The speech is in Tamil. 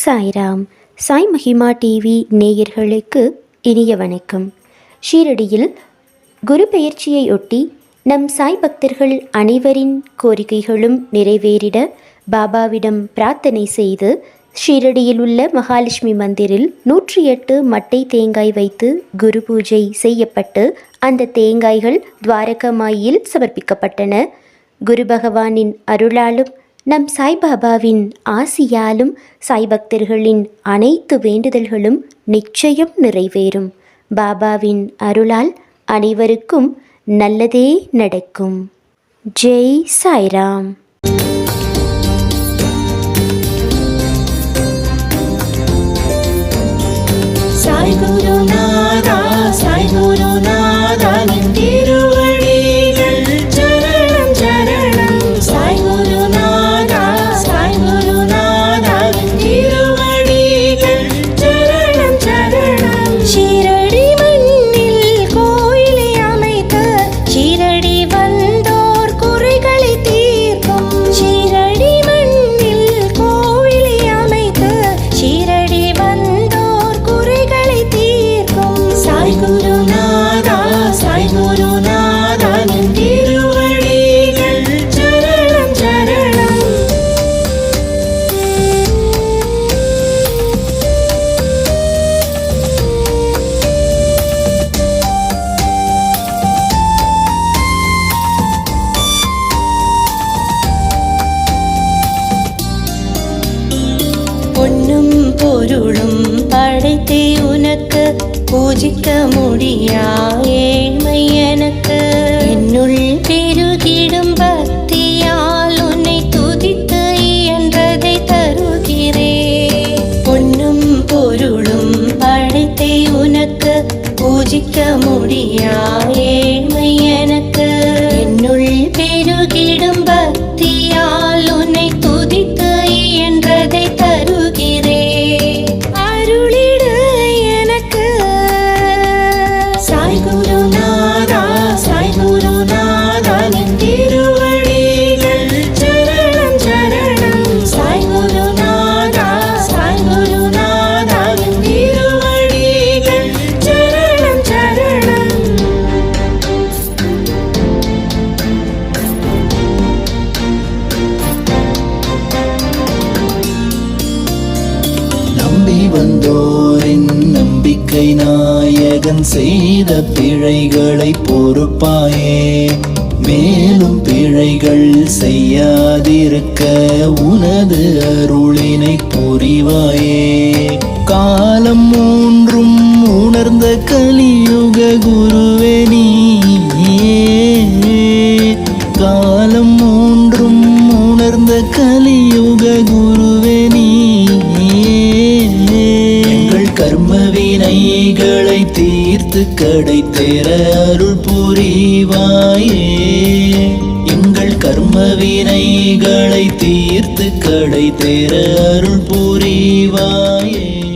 சாய்ராம். சாய் மகிமா டிவி நேயர்களுக்கு இனிய வணக்கம். ஷீரடியில் குரு பெயர்ச்சியையொட்டி நம் சாய் பக்தர்கள் அனைவரின் கோரிக்கைகளும் நிறைவேறிட பாபாவிடம் பிரார்த்தனை செய்து ஷீரடியில் உள்ள மகாலட்சுமி மந்திரில் நூற்றி எட்டு மட்டை தேங்காய் வைத்து குரு பூஜை செய்யப்பட்டு அந்த தேங்காய்கள் துவாரகமாயில் சமர்ப்பிக்கப்பட்டன. குரு பகவானின் அருளாலும் நம் சாய்பாபாவின் ஆசியாலும் சாய் பக்தர்களின் அனைத்து வேண்டுதல்களும் நிச்சயம் நிறைவேறும். பாபாவின் அருளால் அனைவருக்கும் நல்லதே நடக்கும். ஜெய் சாய்ராம். சாய் பூஜிக்க முடியா ஏழ்மை எனக்கு என்னுள் பெருகிடும் பக்தியால் உன்னை துதித்து இயன்றதை தருகிறேன் பொன்னும் பொருளும் படைத்தே உனக்கு. பூஜிக்க முடியா வந்தோரின் நம்பிக்கை நாயகன் செய்த பிழைகளை பொறுப்பாயே. மேலும் பிழைகள் செய்யாதிருக்க உனது அருளினை புரிவாயே. காலம் மூன்றும் உணர்ந்த கலியுக குருவே நீயே. காலம் மூன்றும் உணர்ந்த கலியுக குருவே தீர்த்து கடை தேர அருள் புரிவாயே. எங்கள் கர்ம வினைகளை தீர்த்து கடை தேர அருள் புரிவாயே.